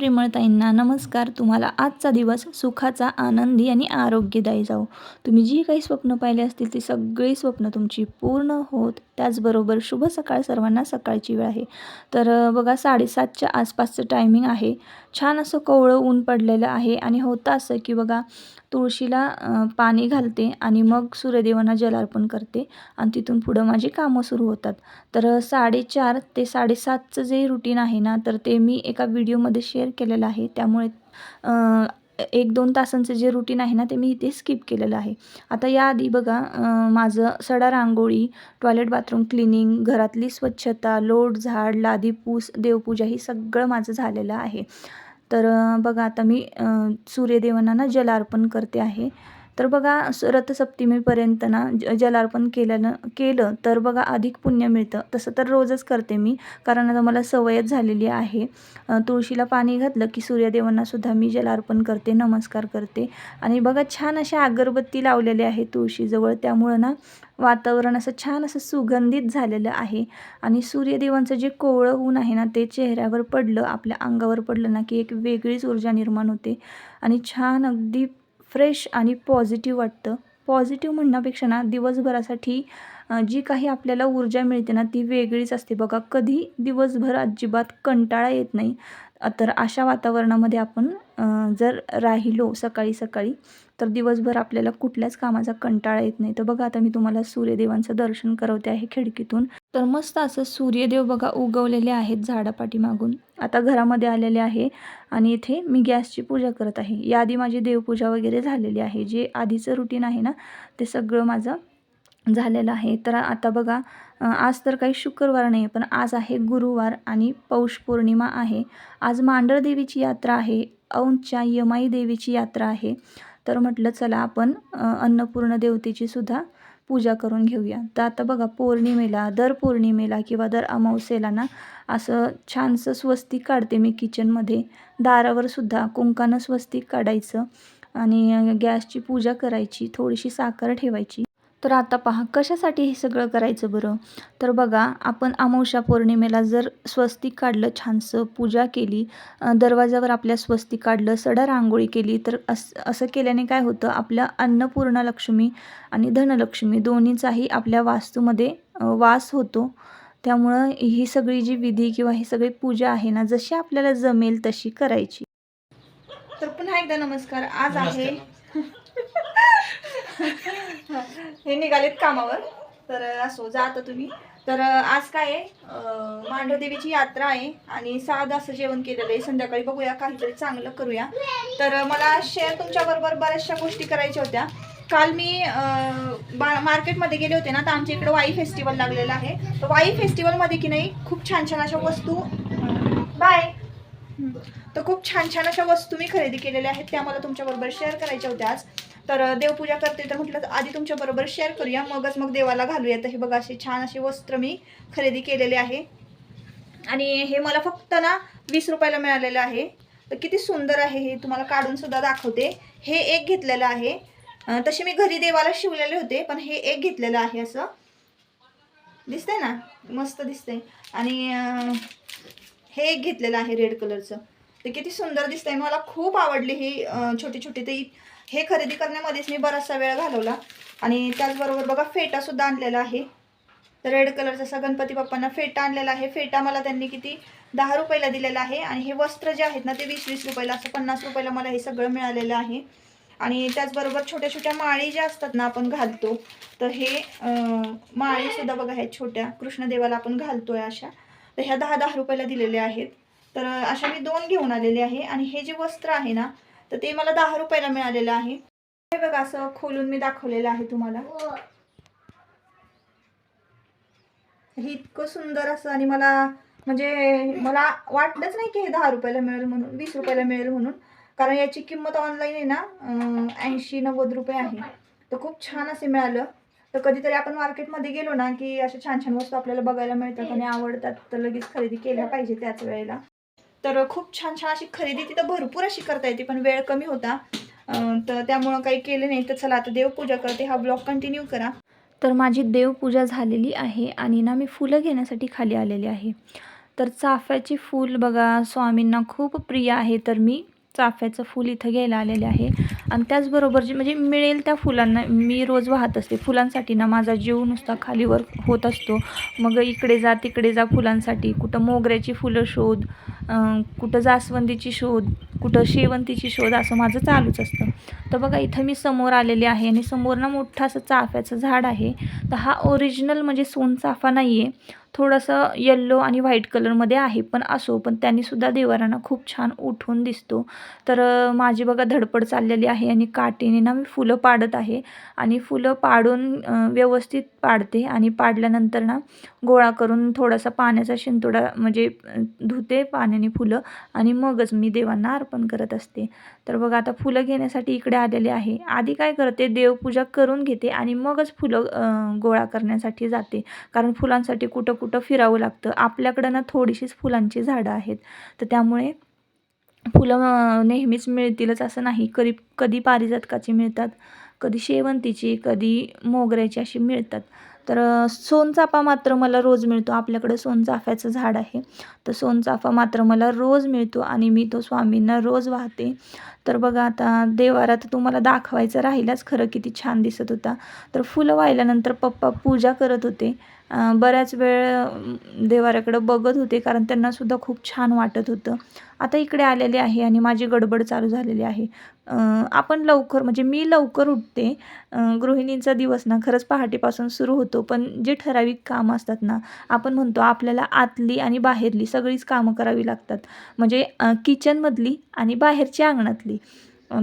प्रेमळताईंना नमस्कार. तुम्हाला आजचा दिवस सुखाचा आनंदी आणि आरोग्यदायी जाओ तुम्ही जी काही स्वप्न पाहिली असतील ती सगळी स्वप्न तुमची पूर्ण होत. त्याचबरोबर शुभ सकाळ सर्वांना सकाळची वेळ आहे. तर बघा साडेसातच्या आसपासचं टायमिंग आहे. छान असं कोवळं ऊन पडलेलं आहे आणि होतं असं की बघा तुळशीला पाणी घालते आणि मग सूर्यदेवांना जलार्पण करते आणि तिथून पुढं माझी कामं सुरू होतात. तर साडेचार ते साडेसातचं जे रुटीन आहे ना तर ते मी एका व्हिडिओमध्ये शेअर केलेलं आहे. त्यामुळे एक दोन तासांचं जे रुटीन आहे ना ते मी इथे स्किप केलेलं आहे. आता याआधी बघा माझं सडा रांगोळी टॉयलेट बाथरूम क्लिनिंग घरातली स्वच्छता लोट झाड लादी पूस देवपूजा ही सगळं माझं झालेलं आहे. तर बघा आता मी सूर्यदेवांना ना जलार्पण करते आहे. तर बघा रथसप्तमीपर्यंत ना ज जलार्पण केल्यानं केलं तर बघा अधिक पुण्य मिळतं. तसं तर रोजच करते मी कारण आता मला सवयच झालेली आहे. तुळशीला पाणी घातलं की सूर्यदेवांनासुद्धा मी जलार्पण करते नमस्कार करते. आणि बघा छान अशा अगरबत्ती लावलेली आहे तुळशीजवळ. त्यामुळं ना वातावरण असं छान असं सुगंधित झालेलं आहे. आणि सूर्यदेवांचं जे कोवळं ऊन आहे ना ते चेहऱ्यावर पडलं आपल्या अंगावर पडलं ना की एक वेगळीच ऊर्जा निर्माण होते. आणि छान अगदी फ्रेश आणि पॉझिटिव्ह वाटतं. पॉझिटिव्ह म्हणण्यापेक्षा ना दिवसभरासाठी जी काही आपल्याला ऊर्जा मिळते ना ती वेगळीच असते. बघा कधी दिवसभर अजिबात कंटाळा येत नाही. तर अशा वातावरणामध्ये आपण जर राहिलो सकाळी सकाळी तर दिवसभर आपल्याला कुठल्याच कामाचा कंटाळा येत नाही. तर बघा आता मी तुम्हाला सूर्यदेवांचं दर्शन करवते आहे खिडकीतून. तर मस्त असं सूर्यदेव बघा उगवलेले आहेत झाडापाठीमागून. आता घरामध्ये आलेले आहे आणि इथे मी गॅसची पूजा करत आहे. याआधी माझी देवपूजा वगैरे झालेली आहे. जे आधीचं रुटीन आहे ना ते सगळं माझं झालेलं आहे. तर आता बघा आज तर काही शुक्रवार नाही पण आज आहे गुरुवार आणि पौष पौर्णिमा आहे. आज मांडळदेवीची यात्रा आहे औंधच्या यमाई देवीची यात्रा आहे. तर म्हटलं चला आपण अन्नपूर्ण देवतेची सुद्धा पूजा करून घेऊया. तर आता बघा पौर्णिमेला दर पौर्णिमेला किंवा दर अमावस्येला ना असं छानसं स्वस्तिक काढते मी किचनमध्ये. दारावर सुद्धा कुंकानं स्वस्तिक काढायचं आणि गॅसची पूजा करायची थोडीशी साखर ठेवायची. तर आता पहा कशासाठी हे सगळं करायचं बरं? तर बघा आपण अमावस्या पौर्णिमेला जर स्वस्तिक काढलं छानसं पूजा केली दरवाजावर आपल्या स्वस्तिक काढलं सडा रांगोळी केली तर अस असं केल्याने काय होतं? आपल्या अन्नपूर्णा लक्ष्मी आणि धनलक्ष्मी दोन्हीचाही आपल्या वास्तूमध्ये वास होतो. त्यामुळं ही सगळी जी विधी किंवा ही सगळी पूजा आहे ना जशी आपल्याला जमेल तशी करायची. तर पुन्हा एकदा नमस्कार. आज आहे हे निघालेत कामावर. तर असो जा आता तुम्ही. तर आज काय आहे? मांढरदेवीची यात्रा आहे आणि साधं असं जेवण केलेलं आहे. संध्याकाळी बघूया काहीतरी चांगलं करूया. तर मला शेअर तुमच्याबरोबर बऱ्याचशा गोष्टी करायच्या होत्या. काल मी बा- मार्केटमध्ये गेले होते ना तर आमच्या इकडे वाई फेस्टिवल लागलेला आहे. तर वाई फेस्टिवलमध्ये की नाही खूप छान छान अशा वस्तू बाय. तर खूप छान छान अशा वस्तू मी खरेदी केलेल्या आहेत त्या मला तुमच्याबरोबर शेअर करायच्या होत्या आज. तर देवपूजा करते तर म्हटलं तर आधी तुमच्याबरोबर शेअर करूया. मगच मग देवाला घालूया तर हे बघा असे छान असे वस्त्र मी खरेदी केलेले आहे. आणि हे मला फक्त ना वीस रुपयाला मिळालेलं आहे. तर किती सुंदर आहे हे. तुम्हाला काढून सुद्धा दाखवते. हे एक घेतलेलं आहे. तसे मी घरी देवाला शिवलेले होते पण हे एक घेतलेलं आहे असं. दिसतंय ना? मस्त दिसतंय. आणि हे एक घेतलेलं आहे रेड कलरचं ते किती सुंदर दिसतंय. मला खूप आवडली ही छोटी छोटी ते. हे खरेदी करण्यामध्येच मी बराचसा वेळ घालवला. आणि त्याचबरोबर बघा फेटा सुद्धा आणलेला आहे. तर रेड कलरचा असा गणपती बाप्पांना फेटा आणलेला आहे. फेटा मला त्यांनी किती दहा रुपयाला दिलेला आहे. आणि हे वस्त्र जे आहेत ना ते वीस वीस रुपयाला असं पन्नास रुपयाला मला हे सगळं मिळालेलं आहे. आणि त्याचबरोबर छोट्या छोट्या माळी ज्या असतात ना आपण घालतो. तर हे अं, माळी सुद्धा बघा ह्या छोट्या कृष्णदेवाला आपण घालतोय अशा. तर ह्या दहा दहा रुपयाला दिलेल्या आहेत. तर अशा मी दोन घेऊन आलेले आहे. आणि हे जे वस्त्र आहे ना तर ते मला दहा रुपयाला मिळालेलं आहे. हे बघा असं खोलून मी दाखवलेलं आहे तुम्हाला. हे इतकं सुंदर असं आणि मला म्हणजे मला वाटलंच नाही की हे दहा रुपयाला मिळेल म्हणून वीस रुपयाला मिळेल म्हणून. कारण याची किंमत ऑनलाईन आहे ना ऐंशी नव्वद रुपये आहे. तर खूप छान असे मिळालं. तर कधीतरी आपण मार्केटमध्ये गेलो ना की अशा छान छान वस्तू आपल्याला बघायला मिळतात आणि आवडतात तर लगेच खरेदी केल्या पाहिजे त्याच वेळेला. तर खूप छान छान अशी खरेदी तिथं भरपूर अशी करता येते पण वेळ कमी होता. तर त्यामुळं काही केलं नाही. तर चला आता देवपूजा करते. हा ब्लॉग कंटिन्यू करा. तर माझी देवपूजा झालेली आहे आणि ना मी फुलं घेण्यासाठी खाली आलेली आहे. तर चाफ्याची फूल बघा स्वामींना खूप प्रिय आहे. तर मी चाफ्याचं फूल इथं घ्यायला आलेले आहे. आणि त्याचबरोबर जे म्हणजे मिळेल त्या फुलांना मी रोज वाहत असते. फुलांसाठी ना माझा जीव नुसता खालीवर होत असतो. मग इकडे जा तिकडे जा फुलांसाठी. कुठं मोगऱ्याची फुलं शोध कुठं जास्वंदीची शोध कुठं शेवंतीची शोध असं माझं चालूच असतं. तर बघा इथं मी समोर आलेले आहे आणि समोर ना मोठं असं चाफ्याचं झाड आहे. तर हा ओरिजिनल म्हणजे सोनचाफा नाही आहे थोडंसं येल्लो आणि व्हाईट कलरमध्ये आहे पण असो पण त्यांनीसुद्धा देवारांना खूप छान उठून दिसतो. तर माझी बघा धडपड चाललेली आहे आणि काठीने ना मी फुलं पाडत आहे आणि फुलं पाडून व्यवस्थित पाडते आणि पाडल्यानंतर ना गोळा करून थोडासा पाण्याचा शिंतोडा म्हणजे धुते पाण्याने फुलं आणि मगच मी देवांना अर्पण करत असते. तर बघा आता फुलं घेण्यासाठी इकडे आलेले आहे. आधी काय करते देवपूजा करून घेते आणि मगच फुलं गोळा करण्यासाठी जाते. कारण फुलांसाठी कुठं कुठं फिरावं लागतं. आपल्याकडं ना थोडीशीच फुलांची झाडं आहेत. तर त्यामुळे फुलं नेहमीच मिळतीलच असं नाही. कधी कधी पारिजातकाची मिळतात कधी शेवंतीची कधी मोगऱ्याची अशी मिळतात. तर सोनचाफा मात्र मला रोज मिळतो. आपल्याकडं सोनचाफ्याचं झाड आहे. तर सोनचाफा मात्र मला रोज मिळतो आणि मी तो स्वामींना रोज वाहते. तर बघा आता देवारात तुम्हाला दाखवायचं राहिलाच खरं किती छान दिसत होता. तर फुलं वाहिल्यानंतर पप्पा पूजा करत होते. बऱ्याच वेळ देवाऱ्याकडं बघत होते कारण त्यांनासुद्धा खूप छान वाटत होतं. आता इकडे आलेले आहे आणि माझी गडबड चालू झालेली आहे. आपण लवकर म्हणजे मी लवकर उठते. गृहिणींचा दिवस ना खरंच पहाटेपासून सुरू होतो पण जे ठराविक कामं असतात ना आपण म्हणतो आपल्याला आतली आणि बाहेरली सगळीच कामं करावी लागतात. म्हणजे किचनमधली आणि बाहेरची अंगणातली.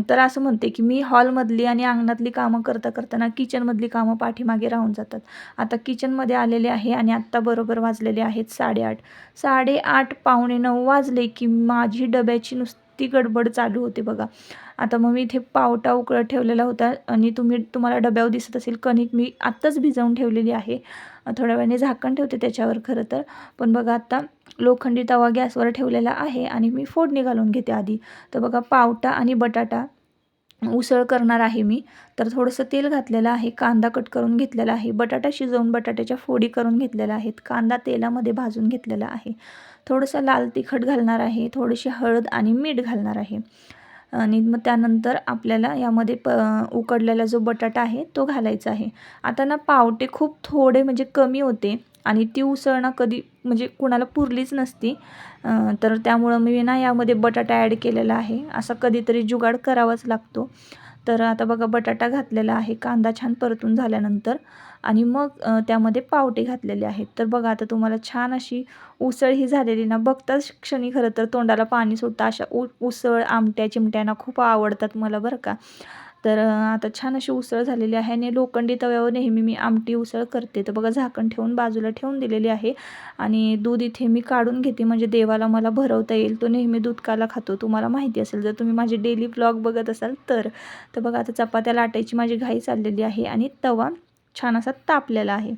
तर असं म्हणते की मी हॉलमधली आणि अंगणातली कामं करता करताना किचनमधली कामं पाठीमागे राहून जातात. आता किचनमध्ये आलेले आहे आणि आत्ता बरोबर वाजलेले आहेत साडेआठ. साडेआठ पावणे नऊ वाजले की माझी डब्याची नुसती गडबड चालू होते बघा. आता मग मी इथे पावटा उकळत ठेवलेला होता आणि तुम्ही तुम्हाला डब्यावर दिसत असेल कणिक मी आत्ताच भिजवून ठेवलेली आहे. थोड्या वेळाने झाकण ठेवते त्याच्यावर खरं तर. पण बघा आता लोखंडी तवा गॅसवर ठेवलेला आहे आणि मी फोडणी घालून घेते आधी. तर बघा पावटा आणि बटाटा उसळ करणार आहे मी. तर थोडंसं तेल घातलेलं आहे कांदा कट करून घेतलेला आहे. बटाटा शिजवून बटाट्याच्या फोडी करून घेतलेल्या आहेत. कांदा तेलामध्ये भाजून घेतलेला आहे. थोडंसं लाल तिखट घालणार आहे थोडीशी हळद आणि मीठ घालणार आहे. आणि मग त्यानंतर आपल्याला यामध्ये प उकडलेला जो बटाटा आहे तो घालायचा आहे. आता ना पावटे खूप थोडे म्हणजे कमी होते. आणि ती उसळ ना कधी म्हणजे कुणाला पुरलीच नसती. तर त्यामुळं मी ना यामध्ये बटाटा ॲड केलेला आहे. असा कधीतरी जुगाड करावाच लागतो. तर आता बघा बटाटा घातलेला आहे. कांदा छान परतून झाल्यानंतर आणि मग त्यामध्ये पावटे घातलेले आहेत तर बघा आता तुम्हाला छान अशी उसळ ही झालेली ना. बघताच क्षणी खरं तर तोंडाला पाणी सुटतं. अशा उ उसळ आमट्या चिमट्यांना खूप आवडतात मला बरं का. तर आता छान अशी उसळ झालेली आहे आणि लोखंडी तव्यावर नेहमी मी आमटी उसळ करते. तर बघा झाकण ठेवून बाजूला ठेवून दिलेली आहे आणि दूध इथे मी काढून घेते. म्हणजे देवाला मला भरवता येईल. तो नेहमी दूध काला खातो. तुम्हाला माहिती असेल जर तुम्ही माझे डेली ब्लॉग बघत असाल तर. तर बघा आता चपात्या लाटायची माझी घाई चाललेली आहे आणि तवा छान असा तापलेला आहे.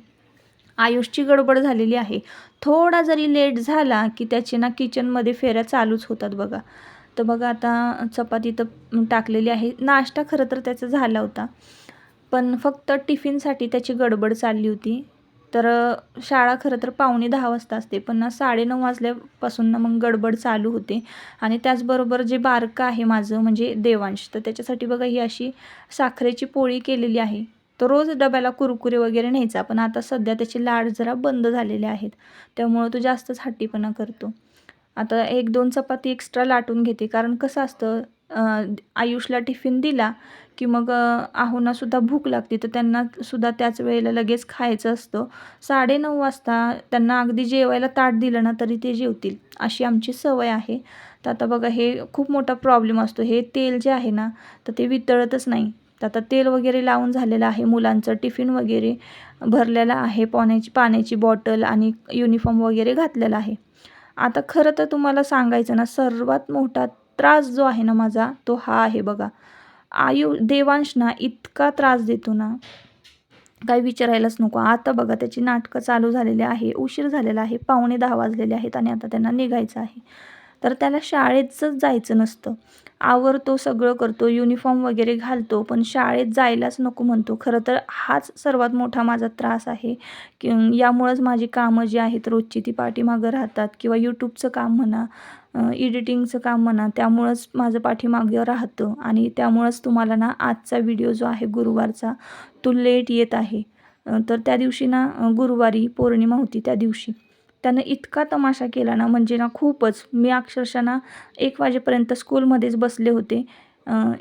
आयुषची गडबड झालेली आहे. थोडा जरी लेट झाला की त्याचे ना किचनमध्ये फेऱ्या चालूच होतात बघा. तर बघा आता चपाती तर टाकलेली आहे. नाश्ता खरं तर त्याचा झाला होता. पण फक्त टिफिनसाठी त्याची गडबड चालली होती. तर शाळा खरं तर पावणे दहा वाजता असते. पण ना साडेनऊ वाजल्यापासून ना मग गडबड चालू होते. आणि त्याचबरोबर जे बारकं आहे माझं म्हणजे देवांश तर त्याच्यासाठी बघा ही अशी साखरेची पोळी केलेली आहे. तर रोज डब्याला कुरकुरे वगैरे न्यायचा. पण आता सध्या त्याचे लाड जरा बंद झालेले आहेत. त्यामुळं तो जास्तच हट्टीपणा करतो. आता एक दोन चपाती एक्स्ट्रा लाटून घेते. कारण कसं असतं आयुषला टिफिन दिला की मग आहोनासुद्धा भूक लागते. तर त्यांना सुद्धा त्याच वेळेला लगेच खायचं असतं. साडेनऊ वाजता त्यांना अगदी जेवायला ताट दिलं ना तरी ते जेवतील. अशी आमची सवय आहे. तर आता बघा हे खूप मोठा प्रॉब्लेम असतो. हे तेल जे आहे ना तर ते वितळतच नाही. तर आता तेल वगैरे लावून झालेलं आहे मुलांचं. टिफिन वगैरे भरलेलं आहे. पाण्याची पाण्याची बॉटल आणि युनिफॉर्म वगैरे घातलेला आहे. आता खरं तर तुम्हाला सांगायचं ना सर्वात मोठा त्रास जो आहे ना माझा तो हा आहे बघा. आयु देवांश ना इतका त्रास देतो ना. काही विचारायलाच नको. आता बघा त्याची नाटकं चालू झालेली आहे उशीर झालेला आहे पावणे दहा वाजलेले आहेत आणि आता त्यांना निघायचं आहे. तर त्याला शाळेतच जायचं नसतं. आवरतो सगळं करतो युनिफॉर्म वगैरे घालतो पण शाळेत जायलाच नको म्हणतो. खरं तर हाच सर्वात मोठा माझा त्रास आहे. की यामुळंच माझी कामं जी आहेत रोजची ती पाठीमागं राहतात किंवा यूट्यूबचं काम म्हणा एडिटिंगचं काम म्हणा त्यामुळंच माझं पाठीमागं राहतं आणि त्यामुळंच तुम्हाला ना आजचा व्हिडिओ जो आहे गुरुवारचा तो लेट येत आहे. तर त्या दिवशी ना गुरुवारी पौर्णिमा होती त्या दिवशी. त्यानं इतका तमाशा केला ना म्हणजे ना खूपच. मी अक्षरशः ना एक वाजेपर्यंत स्कूलमध्येच बसले होते.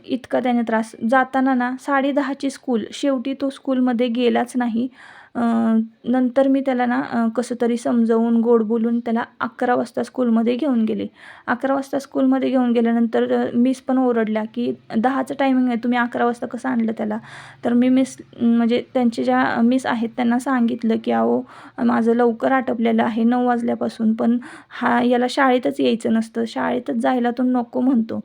इतका त्याने त्रास. जाताना ना साडेदहाची स्कूल शेवटी तो स्कूलमध्ये गेलाच नाही. नंतर मी त्याला ना कसं तरी समजवून गोड बोलून त्याला अकरा वाजता स्कूलमध्ये घेऊन गेले. अकरा वाजता स्कूलमध्ये घेऊन गेल्यानंतर मिस पण ओरडल्या की दहाचं टायमिंग आहे तुम्ही अकरा वाजता कसं आणलं त्याला? तर मी मिस म्हणजे त्यांचे ज्या मिस आहेत त्यांना सांगितलं की अहो माझं लवकर आटपलेलं आहे नऊ वाजल्यापासून पण हा याला शाळेतच यायचं नसतं. शाळेतच जायला तो नको म्हणतो.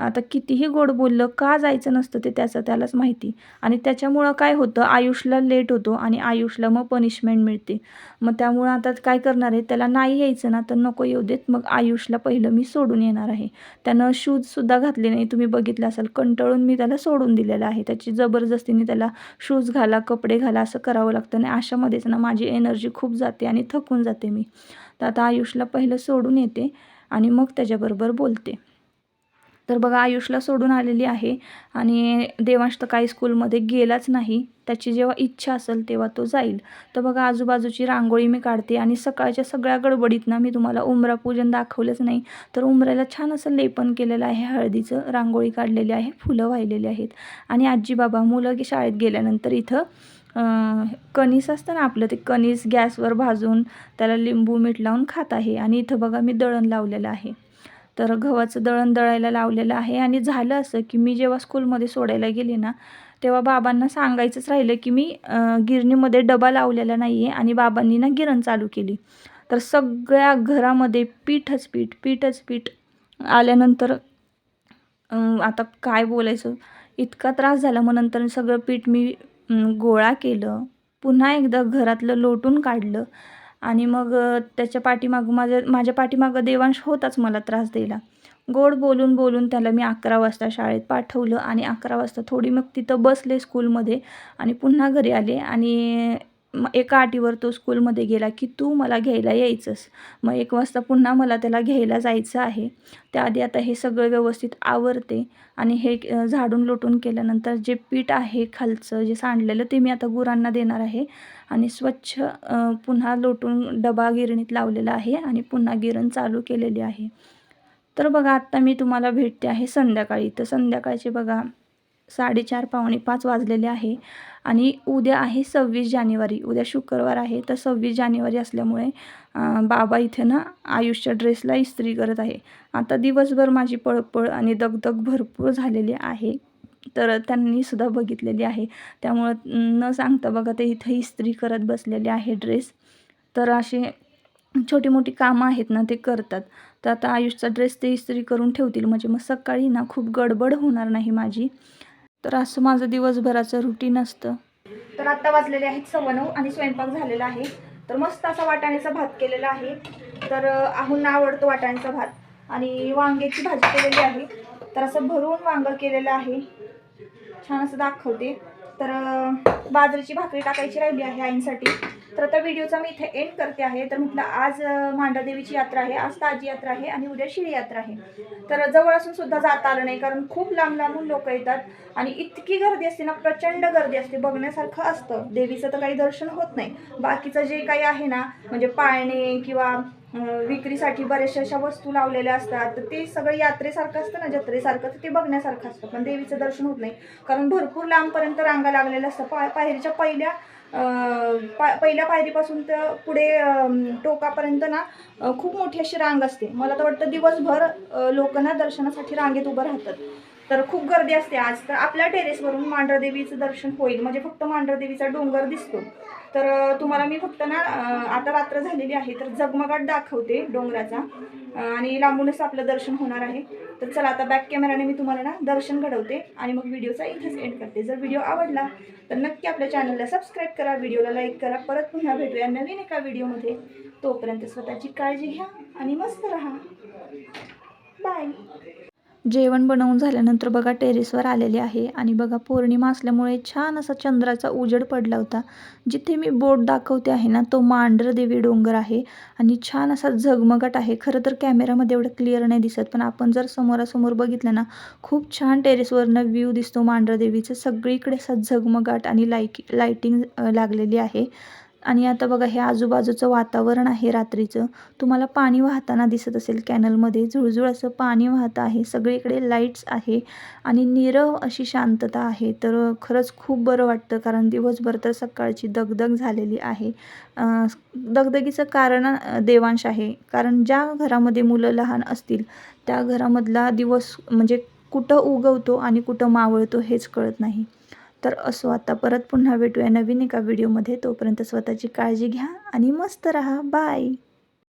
आता कितीही गोड बोललं का जायचं नसतं ते त्याचं त्यालाच माहिती. आणि त्याच्यामुळं काय होतं आयुषला लेट होतो आणि आयुषला मग पनिशमेंट मिळते. मग त्यामुळं आता काय करणार आहे त्याला नाही यायचं ना तर नको येऊ देत. मग आयुषला पहिलं मी सोडून येणार आहे. त्यानं शूजसुद्धा घातले नाही तुम्ही बघितलं असाल कंटाळून मी त्याला सोडून दिलेलं आहे. त्याची जबरदस्तीने त्याला शूज घाला कपडे घाला असं करावं लागतं. आणि अशामध्येच ना माझी एनर्जी खूप जाते आणि थकून जाते मी. तर आता आयुषला पहिलं सोडून येते आणि मग त्याच्याबरोबर बोलते. तर बघा आयुषला सोडून आलेली आहे आणि देवांश तर काही स्कूलमध्ये गेलाच नाही. त्याची जेव्हा इच्छा असेल तेव्हा तो जाईल. तर बघा आजूबाजूची रांगोळी मी काढते आणि सकाळच्या सगळ्या गडबडीत ना मी तुम्हाला उमरा पूजन दाखवलंच नाही. तर उमऱ्याला छान असं लेपन केलेलं आहे हळदीचं रांगोळी काढलेली आहे फुलं वाहिलेली आहेत. आणि आजी बाबा मुलं की शाळेत गेल्यानंतर इथं कणीस असतं ना आपलं ते कणीस गॅसवर भाजून त्याला लिंबू मीठ लावून खात आहे. आणि इथं बघा मी दळण लावलेलं आहे. तर गव्हाचं दळण दळायला लावलेलं आहे. आणि झालं असं की मी जेव्हा स्कूलमध्ये सोडायला गेले ना तेव्हा बाबांना सांगायचंच राहिलं की मी गिरणीमध्ये डबा लावलेला नाही आहे आणि बाबांनी ना गिरण चालू केली. तर सगळ्या घरामध्ये पीठच पीठ पीठच पीठ आल्यानंतर आता काय बोलायचं? इतका त्रास झाला मग नंतर सगळं पीठ मी गोळा केलं. पुन्हा एकदा घरातलं लोटून काढलं. आणि मग त्याच्या पाठीमागं माझ्या माझ्या पाठीमागं देवांश होताच मला त्रास द्यायला. गोड बोलून बोलून त्याला मी अकरा वाजता शाळेत पाठवलं आणि अकरा वाजता थोडी मग तिथं बसले स्कूलमध्ये आणि पुन्हा घरी आले आणि मग एका आठीवर तो स्कूलमध्ये गेला की तू मला घ्यायला यायचंस. मग एक वाजता पुन्हा मला त्याला घ्यायला जायचं आहे. त्याआधी आता हे सगळं व्यवस्थित आवरते आणि हे झाडून लोटून केल्यानंतर जे पीठ आहे खालचं जे सांडलेलं ते मी आता गुरांना देणार आहे. आणि स्वच्छ पुन्हा लोटून डबा गिरणीत लावलेला आहे आणि पुन्हा गिरण चालू केलेली आहे. तर बघा आत्ता मी तुम्हाला भेटते आहे संध्याकाळी. तर संध्याकाळचे बघा साडेचार पावणे पाच वाजलेले आहे. आणि उद्या आहे सव्वीस जानेवारी. उद्या शुक्रवार आहे. तर सव्वीस जानेवारी असल्यामुळे बाबा इथे ना आयुषच्या ड्रेसला इस्त्री करत आहे. आता दिवसभर माझी पळपळ आणि दगदग भरपूर झालेली आहे. तर त्यांनी सुद्धा बघितलेली आहे. त्यामुळं न सांगता बघा ते इथं इस्त्री करत बसलेले आहे ड्रेस. तर असे छोटी मोठी कामं आहेत ना ते करतात. तर आता आयुषचा ड्रेस ते इस्त्री करून ठेवतील. म्हणजे मग सकाळी ना खूप गडबड होणार नाही माझी. तर असं माझं दिवसभराचं रुटीन असतं. तर आत्ता वाजलेले आहेत सव्वा आणि स्वयंपाक झालेला आहे. तर मस्त असा वाटाण्याचा भात केलेला आहे. तर अं, आहूंना आवडतो वाटाण्याचा भात. आणि वांग्याची भाजी केलेली आहे. तर असं भरून वांगं केलेलं आहे. छान असं दाखवते. तर बाजरीची भाकरी टाकायची राहिली आहे आईंसाठी. तर आता व्हिडिओचा मी इथे एंड करते आहे. तर म्हटलं आज अं, मांडादेवीची यात्रा आहे आज ताजी यात्रा आहे आणि उद्या शिळी यात्रा आहे. तर जवळ असून सुद्धा जाता आलं नाही कारण खूप लांब लांबून लोक येतात आणि इतकी गर्दी असते ना प्रचंड गर्दी असते. बघण्यासारखं असतं. देवीचं तर काही दर्शन होत नाही. बाकीचं जे काही आहे ना म्हणजे पाळणे किंवा विक्रीसाठी बऱ्याचशा अशा वस्तू लावलेल्या असतात तर ते सगळं यात्रेसारखं असतं ना जत्रेसारखं तर ते बघण्यासारखं असतं. पण देवीचं दर्शन होत नाही. कारण भरपूर लांबपर्यंत रांगा लागलेल्या असतं पा पायरीच्या पहिल्या पा पहिल्या पायरीपासून तर पुढे टोकापर्यंत ना खूप मोठी अशी रांग असते. मला तर वाटतं दिवसभर लोक ना दर्शनासाठी रांगेत उभं राहतात. तर खूप गर्दी असते आज. तर आपल्या टेरेसवरून मांढरदेवीचं दर्शन होईल. म्हणजे फक्त मांढरदेवीचा डोंगर दिसतो. तर तुम्हाला मी फक्त ना आता रात्र झालेली आहे तर जगमगाट दाखवते डोंगराचा. आणि लांबूनच आपलं दर्शन होणार आहे. तर चला आता बॅक कॅमेराने मी तुम्हाला ना दर्शन घडवते आणि मग व्हिडिओचा इथेच एंड करते. जर व्हिडिओ आवडला तर नक्की आपल्या चॅनलला सबस्क्राईब करा व्हिडिओला लाईक करा. परत पुन्हा भेटूया नवीन एका व्हिडिओमध्ये तोपर्यंत स्वतःची काळजी घ्या आणि मस्त राहा. जेवण बनवून झाल्यानंतर बघा टेरेसवर आलेले आहे आणि बघा पौर्णिमा असल्यामुळे छान असा चंद्राचा उजेड पडला होता. जिथे मी बोट दाखवते आहे ना तो मांढरदेवी डोंगर आहे आणि छान असा झगमगट आहे. खरं तर कॅमेरामध्ये एवढं क्लिअर नाही दिसत पण आपण जर समोरासमोर बघितलं ना खूप छान टेरेसवरनं व्ह्यू दिसतो मांढरदेवीचं सगळीकडे असा झगमगाट आणि लाईक लाईटिंग लागलेली आहे. आणि आता बघा हे आजूबाजूचं वातावरण आहे रात्रीचं. तुम्हाला पाणी वाहताना दिसत असेल कॅनलमध्ये. झुळझुळ असं पाणी वाहत आहे. सगळीकडे लाईट्स आहे आणि नीरव अशी शांतता आहे. तर खरंच खूप बरं वाटतं कारण दिवसभर तर सकाळची दगदग झालेली आहे. दगदगीचं कारण देवांश आहे. कारण ज्या घरामध्ये मुलं लहान असतील त्या घरामधला दिवस म्हणजे कुठं उगवतो आणि कुठं मावळतो हेच कळत नाही. तर असो आता परत पुन्हा भेटूया नवीन एका व्हिडिओमध्ये. तोपर्यंत स्वतःची काळजी घ्या आणि मस्त राहा. बाय!